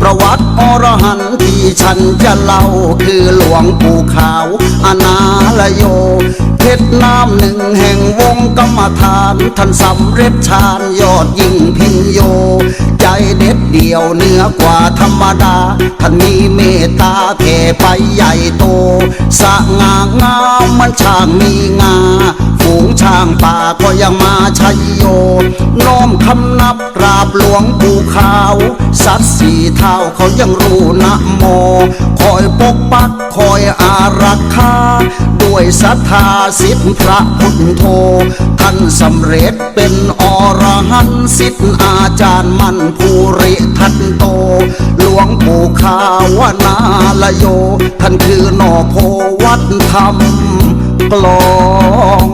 ประวัติอรหันต์ที่ฉันจะเล่าคือหลวงปู่ขาวอนาลโยเพชรน้ำหนึ่งแห่งวงกรรมฐานท่านสำเร็จชาญยอดยิ่งพินโย ใจเด็ดเดี่ยวเหนือกว่าธรรมดา ท่านมีเมตตาแผ่ไปใหญ่โต สะงางามมันช่างมีงาฝูงช้างป่าก็ยังมาชัยโยน้อม คำนับกราบหลวงปู่ขาว สัตว์สี่เท้าเขายังรู้นะโม คอยปกปักคอยอารักขาด้วยศรัทธาสิทธิพระพุทธโธท่านสำเร็จเป็นอรหันต์สิทธิอาจารย์มั่นภูริทันโต หลวงปู่ขาวนาลโย ท่านคือนอโพวัดธรรมกลอง